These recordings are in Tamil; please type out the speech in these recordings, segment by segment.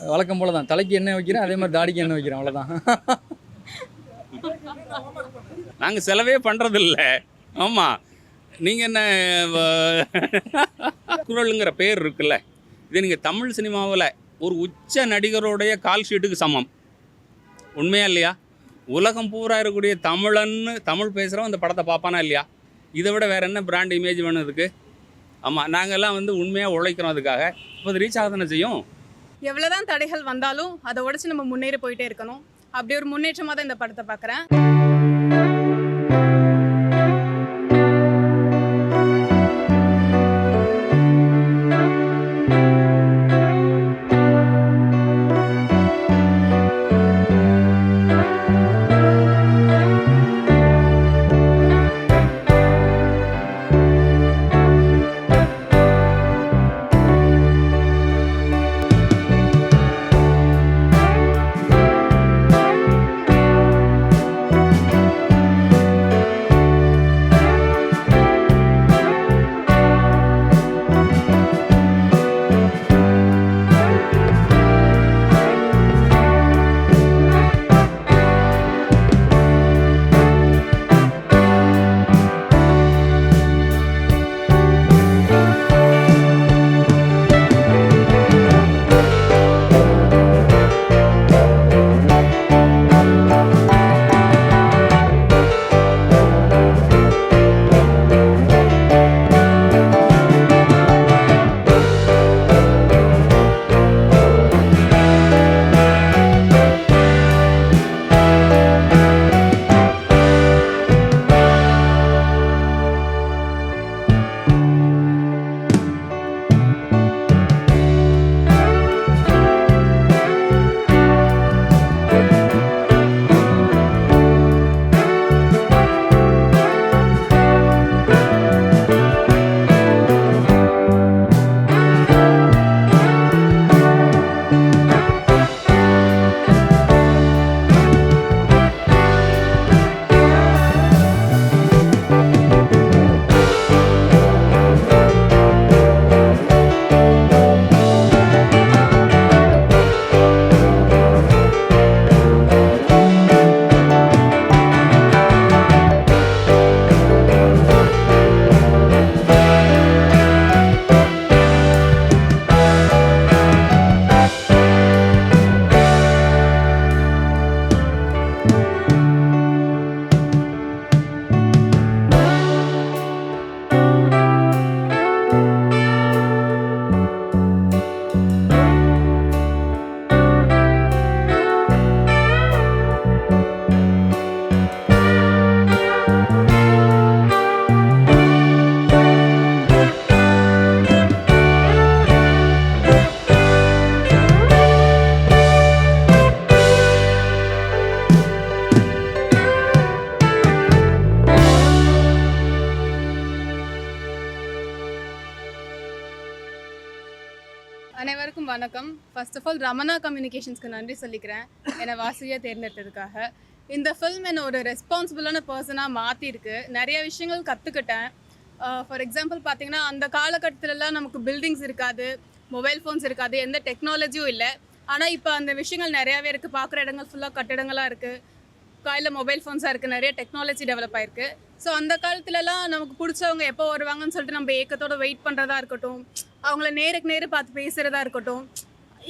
வழக்கம் போல தான். தலைக்கு எண்ணெய் வைக்கிறேன் அதே மாதிரி தாடிக்கு எண்ணெய் வைக்கிறேன் அவ்வளோதான் நாங்கள் செலவே பண்ணுறதில்ல ஆமாம் நீங்கள் என்ன வ- குரலுங்கிற பேர் இருக்குல்ல. இது நீங்கள் தமிழ் சினிமாவில் ஒரு உச்ச நடிகருடைய கால் ஷீட்டுக்கு சமம். உண்மையா இல்லையா? உலகம் பூரா இருக்கக்கூடிய தமிழன்னு தமிழ் பேசுகிறவன் அந்த படத்தை பார்ப்பானா இல்லையா? இதை விட வேறு என்ன பிராண்ட் இமேஜ் வேணும் இதுக்கு? ஆமாம் நாங்கள்லாம் வந்து உண்மையாக உழைக்கிறோம் அதுக்காக. இப்போ அது ரீச் ஆக தானே செய்யும்? எவ்வளோதான் தடைகள் வந்தாலும் அதை உடைச்சு நம்ம முன்னேறி போயிட்டே இருக்கணும். அப்படி ஒரு முன்னேற்றமாக தான் இந்த படத்தை பார்க்குறேன் ஃபர்ஸ்ட் ஆஃப் ஆல் ரமணா கம்யூனிகேஷன்ஸ்க்கு நன்றி சொல்லிக்கிறேன் என்னை வாசியாக தேர்ந்தெடுத்ததுக்காக. இந்த ஃபில்ம் என்னை ஒரு ரெஸ்பான்சிபிளான பர்சனாக மாற்றிருக்கு நிறைய விஷயங்கள் கற்றுக்கிட்டேன் ஃபார் எக்ஸாம்பிள் பார்த்தீங்கன்னா அந்த காலகட்டத்திலலாம் நமக்கு பில்டிங்ஸ் இருக்காது மொபைல் ஃபோன்ஸ் இருக்காது எந்த டெக்னாலஜியும் இல்லை. ஆனால் இப்போ அந்த விஷயங்கள் நிறையாவே இருக்குது பார்க்குற இடங்கள் ஃபுல்லாக கட்டிடங்களாக இருக்குது காலையில் மொபைல் ஃபோன்ஸாக இருக்குது நிறைய டெக்னாலஜி டெவலப் ஆயிருக்கு. ஸோ அந்த காலத்துலலாம் நமக்கு பிடிச்சவங்க எப்போ வருவாங்கன்னு சொல்லிட்டு நம்ம ஏக்கத்தோட வெயிட் பண்ணுறதா இருக்கட்டும். அவங்கள நேருக்கு நேரு பார்த்து பேசுகிறதா இருக்கட்டும்.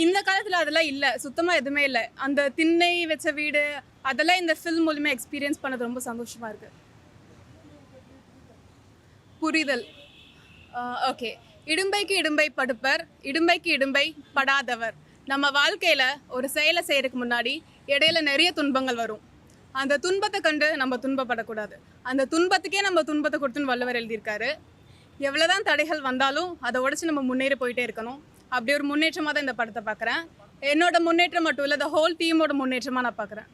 இந்த காலத்தில் அதெல்லாம் இல்லை. சுத்தமாக எதுவுமே இல்லை. அந்த திண்ணை வச்ச வீடு அதெல்லாம் இந்த ஃபில்ம் மூலிமா எக்ஸ்பீரியன்ஸ் பண்ணது ரொம்ப சந்தோஷமாக இருக்குது புரிதல். ஓகே இடும்பைக்கு இடும்பை படுப்பர் இடும்பைக்கு இடும்பை படாதவர். நம்ம வாழ்க்கையில் ஒரு செயலை செய்கிறதுக்கு முன்னாடி இடையில நிறைய துன்பங்கள் வரும். அந்த துன்பத்தை கண்டு நம்ம துன்பப்படக்கூடாது. அந்த துன்பத்துக்கே நம்ம துன்பத்தை கொடுத்துன்னு வள்ளுவர் எழுதியிருக்காரு. எவ்வளோதான் தடைகள் வந்தாலும் அதை உடச்சி நம்ம முன்னேறி போயிட்டே இருக்கணும். அப்படி ஒரு முன்னேற்றமாக தான் இந்த படத்தை பார்க்குறேன். என்னோட முன்னேற்றம் மட்டும் இல்லை இந்த ஹோல் டீமோட முன்னேற்றமாக நான் பார்க்குறேன்.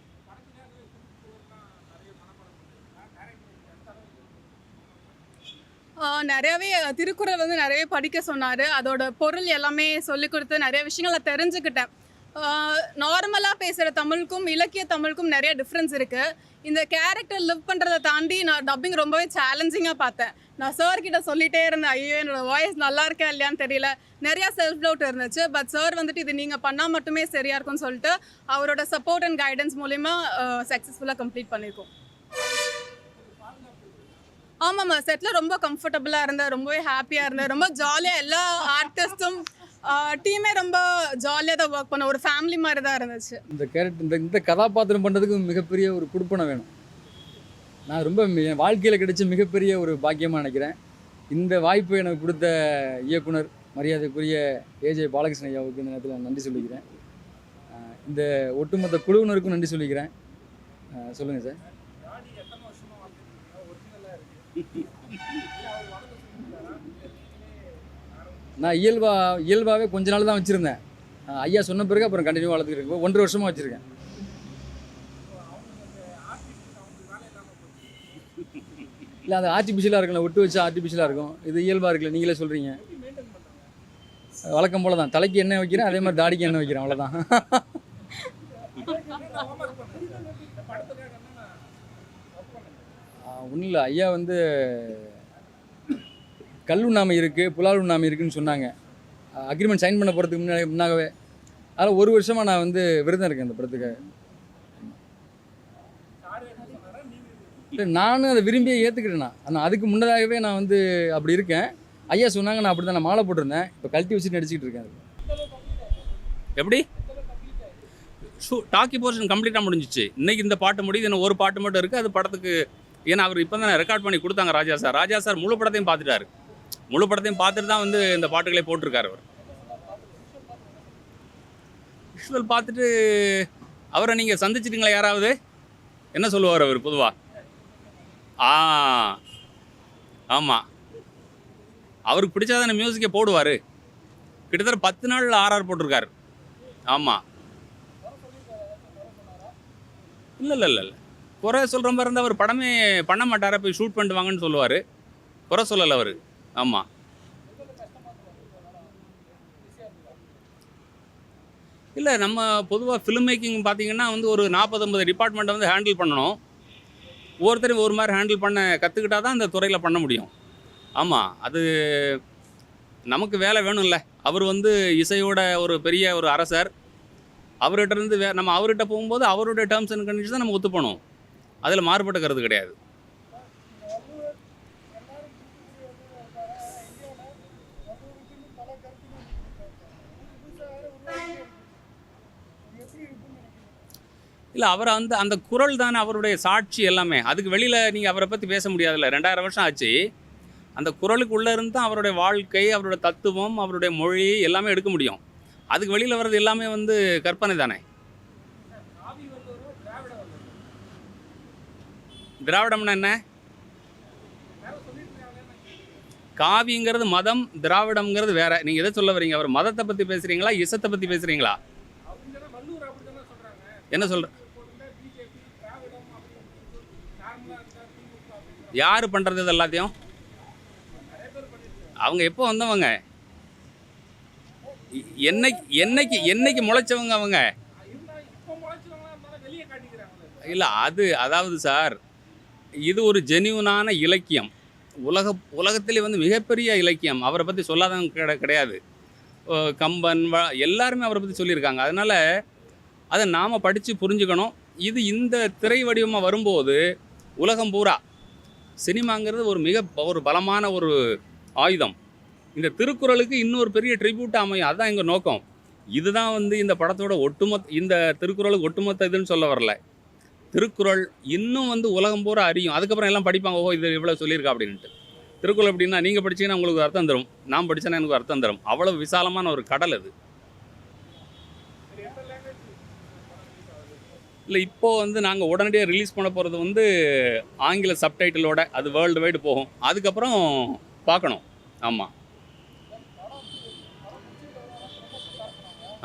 நிறையவே திருக்குறள் வந்து நிறையவே படிக்க சொன்னார். அதோட பொருள் எல்லாமே சொல்லி கொடுத்து நிறைய விஷயங்கள் நான் தெரிஞ்சுக்கிட்டேன் நார்மலாக பேசுகிற தமிழுக்கும் இலக்கிய தமிழுக்கும் நிறைய டிஃப்ரென்ஸ் இருக்குது இந்த கேரக்டர் லிவ் பண்ணுறதை தாண்டி நான் டப்பிங் ரொம்பவே சேலஞ்சிங்காக பார்த்தேன். நான் சார்கிட்ட சொல்லிட்டே இருந்தேன் ஐயோ என்னோட வாய்ஸ் நல்லா இருக்கா இல்லையான்னு தெரியல. நிறைய செல்ஃப் டவுட் இருந்துச்சு பட் சார் வந்துட்டு இது நீங்கள் பண்ணால் மட்டுமே சரியாக இருக்கும்னு சொல்லிட்டு அவரோட சப்போர்ட் அண்ட் கைடன்ஸ் மூலிமா சக்ஸஸ்ஃபுல்லாக கம்ப்ளீட் பண்ணியிருக்கோம் ஆமாம்மா செட்டில் ரொம்ப கம்ஃபர்டபுளாக இருந்தேன் ரொம்பவே ஹாப்பியாக இருந்தேன் ரொம்ப ஜாலியாக எல்லா ஆர்டிஸ்ட்டும் டீமே ரொம்ப ஜாலியாக தான் ஒர்க் பண்ண ஒரு ஃபேமிலி மாதிரி தான் இருந்துச்சு. இந்த கேரக்டர் இந்த இந்த கதாபாத்திரம் பண்ணுறதுக்கு மிகப்பெரிய ஒரு குடுப்பனை வேணும். நான் ரொம்ப என் வாழ்க்கையில் கிடைச்ச மிகப்பெரிய ஒரு பாக்கியமாக நினைக்கிறேன். இந்த வாய்ப்பு எனக்கு கொடுத்த இயக்குனர் மரியாதைக்குரிய ஏஜே பாலகிருஷ்ண ஐயாவுக்கு இந்த நேரத்தில் நன்றி சொல்லிக்கிறேன். இந்த ஒட்டுமொத்த குழுவினருக்கும் நன்றி சொல்லிக்கிறேன். சொல்லுங்கள் சார். நான் இயல்பா இயல்பாகவே கொஞ்ச நாள் தான் வச்சுருந்தேன். ஐயா சொன்ன பிறகு அப்புறம் கண்டினியூ வளர்த்துக்கிட்டு ஒன்றரை வருஷமாக வச்சுருக்கேன். இல்லை அது ஆர்டிஃபிஷியலாக இருக்கலாம் ஒட்டு வச்சு ஆர்டிஃபிஷியலாக இருக்கும். இது இயல்பாக இருக்குல்ல நீங்களே சொல்கிறீங்க வழக்கம் போல தான் தலைக்கு எண்ணெய் வைக்கிறேன் அதே மாதிரி தாடிக்கு எண்ணெய் வைக்கிறேன் அவ்வளோதான் ஒன்றும் இல்லை. ஐயா வந்து கல் உண்ணாமை இருக்குது புலால் உண்ணாமை இருக்குன்னு சொன்னாங்க. அக்ரிமெண்ட் சைன் பண்ண போகிறதுக்கு முன்னாடி முன்னாகவே. அதில் ஒரு வருஷமாக நான் வந்து விரதம் இருக்கேன் இந்த படத்துக்கு. நானும் அதை விரும்பியே ஏற்றுக்கிட்டேண்ணா நான் ஆனால் அதுக்கு முன்னதாகவே நான் வந்து அப்படி இருக்கேன். ஐயா சொன்னாங்க நான் அப்படி தான் நான் மாலை போட்டிருந்தேன். இப்போ கழட்டி வச்சு நடிச்சிக்கிட்டு இருக்கேன் எப்படி? ஷூ டாக்கி போர்ஷன் கம்ப்ளீட்டாக முடிஞ்சிச்சு. இன்னைக்கு இந்த பாட்டு முடியுது இன்னும் ஒரு பாட்டு மட்டும் இருக்குது அது படத்துக்கு ஏன்னா அவர் இப்போ தான் ரெக்கார்ட் பண்ணி கொடுத்தாங்க ராஜா சார். ராஜா சார் முழு படத்தையும் பார்த்துட்டாரு. முழு படத்தையும் பார்த்துட்டு தான் வந்து இந்த பாட்டுகளே போட்டிருக்காரு அவர். விஷுவல் பார்த்துட்டு அவரை நீங்கள் சந்திச்சிட்டீங்களா யாராவது? என்ன சொல்லுவார் அவர் பொதுவாக ஆ. ஆமாம் அவருக்கு பிடிச்சாதான மியூசிக்கை போடுவார். கிட்டத்தட்ட பத்து நாள் ஆர்ஆர் போட்டிருக்காரு. ஆமாம் இல்லை இல்லை இல்லை இல்லை குறை சொல்கிற மாதிரி இருந்தால் அவர் படமே பண்ண மாட்டார? போய் ஷூட் பண்ணிட்டு வாங்கன்னு சொல்லுவார். குறை சொல்லலை அவர். ஆமாம் இல்லை நம்ம பொதுவாக ஃபிலிம் மேக்கிங் பார்த்தீங்கன்னா வந்து ஒரு நாற்பத்தொம்பது டிபார்ட்மெண்ட்டை வந்து ஹேண்டில் பண்ணணும். ஒவ்வொருத்தரும் ஒரு மாதிரி ஹேண்டில் பண்ண கற்றுக்கிட்டா தான் அந்த துறையில் பண்ண முடியும். ஆமாம் அது நமக்கு வேலை வேணும்ல. அவர் வந்து இசையோட ஒரு பெரிய ஒரு அரசர். அவர்கிட்ட இருந்து வே நம்ம அவர்கிட்ட போகும்போது அவருடைய டேர்ம்ஸ் அண்ட் கண்டிஷன் தான் நம்ம ஒத்து அதில் மாறுபட்ட கருத்து கிடையாது. இல்லை அவர் அந்த அந்த குரல் தானே அவருடைய சாட்சி எல்லாமே. அதுக்கு வெளியில் நீங்கள் அவரை பற்றி பேச முடியாதுல்ல. ரெண்டாயிரம் வருஷம் ஆச்சு. அந்த குரலுக்கு உள்ளே இருந்து தான் அவருடைய வாழ்க்கை அவருடைய தத்துவம் அவருடைய மொழி எல்லாமே எடுக்க முடியும். அதுக்கு வெளியில் வர்றது எல்லாமே வந்து கற்பனை தானே? திராவிடம்னா என்ன? காவிங்கிறது மதம் திராவிடம்ங்கிறது வேற. நீங்க எதை சொல்ல வரீங்க? அவர் மதத்தை பத்தி பேசுறீங்களா? இசத்தை பத்தி பேசுறீங்களா? என்ன சொல்ற யாரு பண்றது இது எல்லாத்தையும்? அவங்க எப்போ வந்தவங்க? என்னைக்கு என்னைக்கு என்னைக்கு முளைச்சவங்க அவங்க? இல்லை அது அதாவது சார் இது ஒரு ஜெனியூனான இலக்கியம். உலக உலகத்திலே வந்து மிகப்பெரிய இலக்கியம். அவரை பற்றி சொல்லாதவங்க கிடை கிடையாது. ஓ, கம்பன் வ எல்லாருமே அவரை பற்றி சொல்லியிருக்காங்க. அதனால் அதை நாம் படித்து புரிஞ்சுக்கணும். இது இந்த திரை வடிவமாக வரும்போது உலகம் பூரா. சினிமாங்கிறது ஒரு மிக ஒரு பலமான ஒரு ஆயுதம். இந்த திருக்குறளுக்கு இன்னொரு பெரிய ட்ரிபியூட்டாக அமையும். அதுதான் எங்கள் நோக்கம். இதுதான் வந்து இந்த படத்தோட ஒட்டுமொத்த இந்த திருக்குறளுக்கு ஒட்டுமொத்த இதுன்னு சொல்ல வரல. திருக்குறள் இன்னும் வந்து உலகம் பூரா அறியும். அதுக்கப்புறம் எல்லாம் படிப்பாங்க ஓ இது இவ்வளோ சொல்லியிருக்கா? அப்படின்ட்டு. திருக்குறள் எப்படின்னா நீங்கள் படிச்சீங்கன்னா உங்களுக்கு அர்த்தம் தரும். நான் படித்தேன்னா எனக்கு அர்த்தம் தரும். அவ்வளோ விசாலமான ஒரு கடல் அது. இல்லை இப்போ வந்து நாங்கள் உடனடியாக ரிலீஸ் பண்ண போகிறது வந்து ஆங்கில சப்டைட்டிலோட அது வேர்ல்டு வைடு போகும். அதுக்கப்புறம் பார்க்கணும். ஆமாம்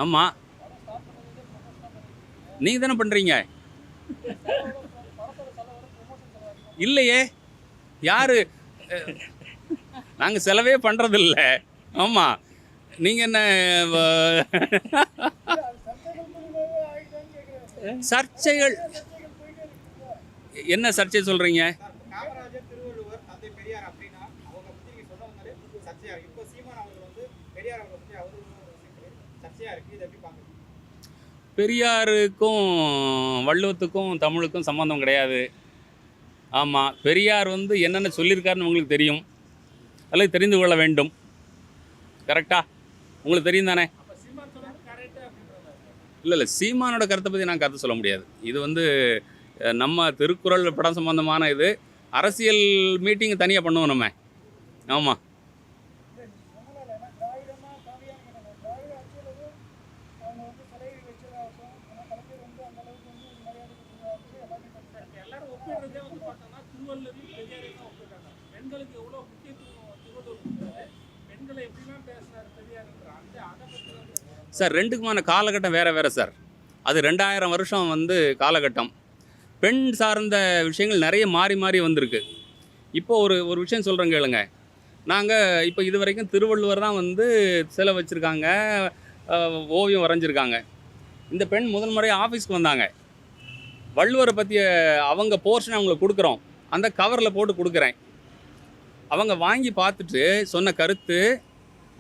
ஆமாம் நீங்கள் தானே பண்ணுறீங்க இல்லையே. யாரு? நாங்கள் செலவே பண்ணுறதில்ல ஆமாம் நீங்கள் என்ன சர்ச்சைகள். என்ன சர்ச்சை சொல்கிறீங்க பெரியாருக்கும் வள்ளுவத்துக்கும் தமிழுக்கும் சம்மந்தம் கிடையாது. ஆமாம் பெரியார் வந்து என்னென்ன சொல்லியிருக்காருன்னு உங்களுக்கு தெரியும். அதில் தெரிந்து கொள்ள வேண்டும். கரெக்டாக உங்களுக்கு தெரியும் தானே? இல்லை இல்லை. சீமானோட கருத்தை பற்றி நான் கருத்து சொல்ல முடியாது. இது வந்து நம்ம திருக்குறள் படம் சம்பந்தமான இது. அரசியல் மீட்டிங் தனியாக பண்ணுவோம் நம்ம. ஆமாம் பெண்களுக்கு எவ்வளோ முக்கியத்துவம் திருவள்ளுவர் பெண்களை எப்படிலாம் பேசுறாரு பெரியாருன்ற அந்த அதை பற்றி தான் பேசுறாரு. சார் ரெண்டுக்குமான காலகட்டம் வேறு வேறு சார். அது ரெண்டாயிரம் வருஷம் வந்து காலகட்டம். பெண் சார்ந்த விஷயங்கள் நிறைய மாறி மாறி வந்திருக்கு. இப்போ ஒரு ஒரு விஷயம் சொல்கிறேன் கேளுங்க. நாங்கள் இப்போ இது வரைக்கும் திருவள்ளுவர் தான் வந்து சிலை வச்சுருக்காங்க ஓவியம் வரைஞ்சிருக்காங்க. இந்த பெண் முதல் முறையாக ஆஃபீஸ்க்கு வந்தாங்க. வள்ளுவரை பற்றிய அவங்க போர்ஷன் அவங்களுக்கு கொடுக்குறோம். அந்த கவரில் போட்டு கொடுக்குறேன். அவங்க வாங்கி பார்த்துட்டு சொன்ன கருத்து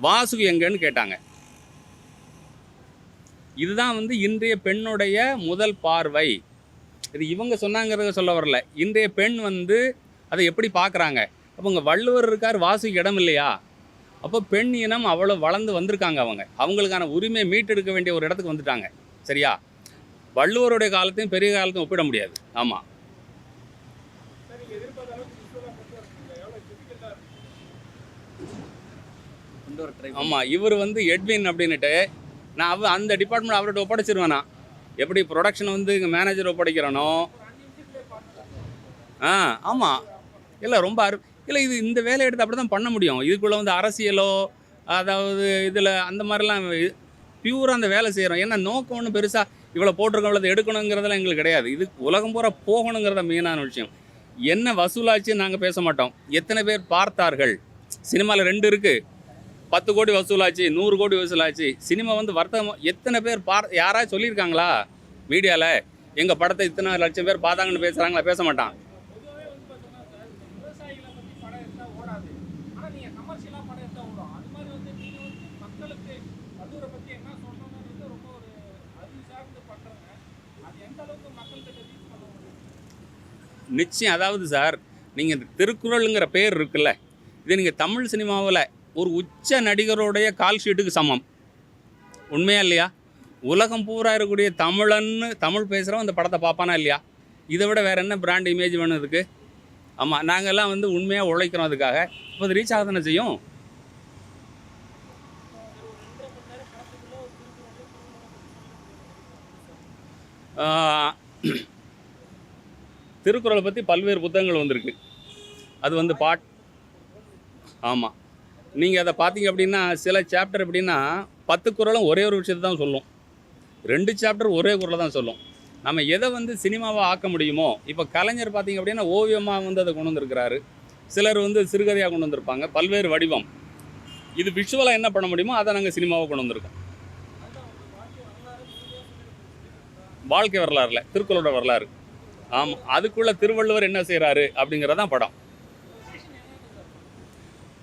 வாசுகி எங்கன்னு கேட்டாங்க. இதுதான் வந்து இன்றைய பெண்ணுடைய முதல் பார்வை. இது இவங்க சொன்னாங்கிறத சொல்ல வரல. இன்றைய பெண் வந்து அதை எப்படி பார்க்குறாங்க? அப்போ இங்கே வள்ளுவர் இருக்கார் வாசுக்கு இடம் இல்லையா? அப்போ பெண் இனம் அவ்வளோ வளர்ந்து வந்திருக்காங்க அவங்க. அவங்களுக்கான உரிமையை மீட்டெடுக்க வேண்டிய ஒரு இடத்துக்கு வந்துட்டாங்க. சரியா? வள்ளுவருடைய காலத்தையும் பெரிய காலத்தையும் ஒப்பிட முடியாது. ஆமாம் ஆமாம் இவர் வந்து எட்வின் அப்படின்னுட்டு நான் அவ அந்த டிபார்ட்மெண்ட் அவர்கிட்ட ஒப்படைச்சிருவேன் நான். எப்படி ப்ரொடக்ஷன் வந்து இங்கே மேனேஜர் ஒப்படைக்கிறனோ? ஆ ஆமாம் இல்லை ரொம்ப அரு இல்லை இது இந்த வேலையை எடுத்து அப்படி தான் பண்ண முடியும். இதுக்குள்ளே வந்து அரசியலோ அதாவது இதில் அந்த மாதிரிலாம் பியூராக அந்த வேலை செய்கிறோம் ஏன்னா நோக்கம் ஒன்றும் பெருசாக இவ்வளோ போட்டிருக்கோம் இவ்வளோ எடுக்கணுங்கிறதெல்லாம் எங்களுக்கு கிடையாது. இது உலகம் பூரா போகணுங்கிறத மெயினான விஷயம். என்ன வசூலாச்சு நாங்கள் பேச மாட்டோம். எத்தனை பேர் பார்த்தார்கள்? சினிமாவில் ரெண்டு இருக்குது பத்து கோடி வசூலாச்சு நூறு கோடி வசூலாச்சு. சினிமா வந்து வர்த்தகம் எத்தனை பேர் பார் யாராவது சொல்லியிருக்காங்களா? மீடியாவில் எங்கள் படத்தை இத்தனை லட்சம் பேர் பார்த்தாங்கன்னு பேசுகிறாங்களா பேச மாட்டான். நிச்சயம் அதாவது சார் நீங்கள் திருக்குறளுங்கிற பேர் இருக்குல்ல இது நீங்கள் தமிழ் சினிமாவில் ஒரு உச்ச நடிகருடைய கால் ஷீட்டுக்கு சமம். உண்மையா இல்லையா? உலகம் பூரா இருக்கக்கூடிய தமிழன்னு தமிழ் பேசுகிறவன் அந்த படத்தை பார்ப்பானா இல்லையா? இதை விட வேறு என்ன பிராண்ட் இமேஜ் வேணும் இதுக்கு? ஆமாம் நாங்கள்லாம் வந்து உண்மையாக உழைக்கிறோம் அதுக்காக. இப்போ அது ரீச் ஆக தானே செய்யும் திருக்குறளை பற்றி பல்வேறு புத்தகங்கள் வந்திருக்கு. அது வந்து பாட் ஆமாம் நீங்கள் அதை பார்த்தீங்க அப்படின்னா சில சாப்டர் எப்படின்னா பத்து குறளும் ஒரே ஒரு விஷயத்தை தான் சொல்லும். ரெண்டு சாப்டர் ஒரே குறளை தான் சொல்லும். நம்ம எதை வந்து சினிமாவாக ஆக்க முடியுமோ இப்போ கலைஞர் பார்த்தீங்க அப்படின்னா ஓவியமாக வந்து அதை கொண்டு வந்திருக்கிறாரு. சிலர் வந்து சிறுகதையாக கொண்டு வந்திருப்பாங்க. பல்வேறு வடிவம். இது விஷுவலாக என்ன பண்ண முடியுமோ அதை நாங்கள் சினிமாவை கொண்டு வந்திருக்கோம். வாழ்க்கை வரலாறுல திருக்குறளோட வரலாறு. ஆமாம் அதுக்குள்ளே திருவள்ளுவர் என்ன செய்கிறாரு அப்படிங்கிறதான் படம்.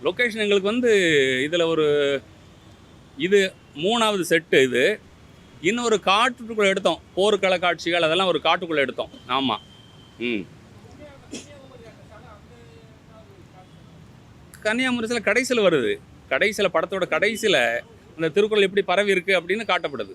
லொக்கேஷன் எங்களுக்கு வந்து இதில் ஒரு இது மூணாவது செட்டு இது. இன்னொரு காட்டுக்குள்ளே எடுத்தோம். போர்க்கள காட்சிகள் அதெல்லாம் ஒரு காட்டுக்குள்ளே எடுத்தோம். ஆமாம் ம். கன்னியாகுமரியில் கடைசியில் வருது. கடைசியில் படத்தோட கடைசியில் அந்த திருக்குறள் எப்படி பரவி இருக்குது அப்படின்னு காட்டப்படுது.